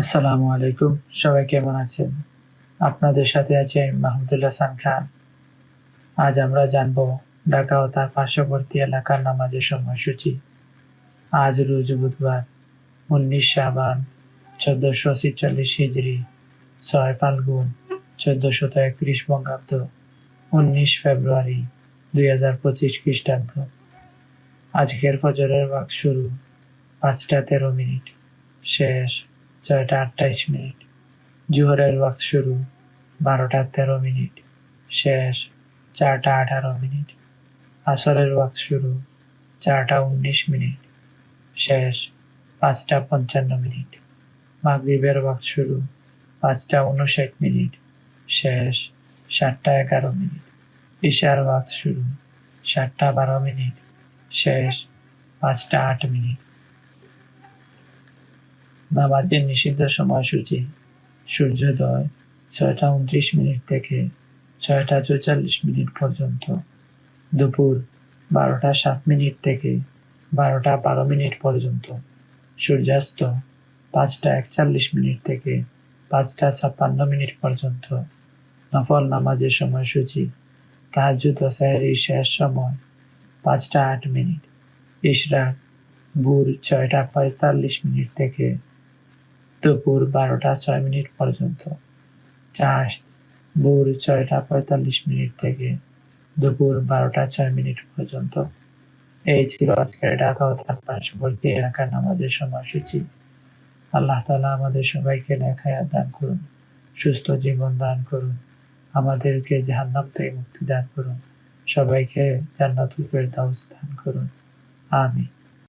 আসসালামু আলাইকুম। সবাই কেমন আছেন? আপনাদের সাথে আছে মাহমুদুল্লাহ হাসান খান। আজ আমরা জানব ঢাকা ও তার পার্শ্ববর্তী এলাকার নামাজের সময়সূচি। আজ রোজ বুধবার, উনিশ সাবান চোদ্দশো ছিচল্লিশ হিজড়ি ছয় ফাল্গুন চোদ্দশত একত্রিশ বঙ্গাব্দ, উনিশ ফেব্রুয়ারি, দুই হাজার পঁচিশ খ্রিস্টাব্দ। আজকের ফজরের ওয়াক্ত শুরু পাঁচটা তেরো মিনিট। শেষ। ছয়টা আটটাইশ মিনিট। জোহরের ওয়াক্ত শুরু, বারোটা তেরো মিনিট। শেষ, চারটা আঠারো মিনিট। আসরের ওয়াক্ত শুরু, চারটা উনিশ মিনিট। শেষ, পাঁচটা পঞ্চান্ন মিনিট। মাগরিবের ওয়াক্ত শুরু, পাঁচটা উনষাট মিনিট। শেষ, সাতটা এগারো মিনিট। ঈশার ওয়াক্ত শুরু, সাতটা বারো মিনিট। শেষ, পাঁচটা আট মিনিট। নামাজের নিষিদ্ধ সময়সূচি, সূর্যোদয় ছয়টা উনত্রিশ মিনিট থেকে ছয়টা চৌচল্লিশ মিনিট পর্যন্ত। দুপুর বারোটা সাত মিনিট থেকে বারোটা বারো মিনিট পর্যন্ত। সূর্যাস্ত পাঁচটা একচল্লিশ মিনিট থেকে পাঁচটা ছাপ্পান্ন মিনিট পর্যন্ত। নফল নামাজের সময়সূচি তাহাজুদ ও শেষ সময় পাঁচটা আট মিনিট। ইশরাক, ভোর ছয়টা পঁয়তাল্লিশ মিনিট থেকে দুপুর বারোটা ছয় মিনিট পর্যন্ত। চাষ ভোর ছয়টা পঁয়তাল্লিশ মিনিট থেকে দুপুর বারোটা ছয় মিনিট পর্যন্ত। এই ছিল আজকের ঢাকা ও তার পার্শ্ববর্তী এলাকার নামাজের সময়সূচি। আল্লাহ তালা আমাদের সবাইকে লেখায় দান করুন, সুস্থ জীবন দান করুন, আমাদেরকে জাহান্নাম থেকে মুক্তি দান করুন, সবাইকে জান্নাতুল ফেরদাউস দান করুন। আমিন।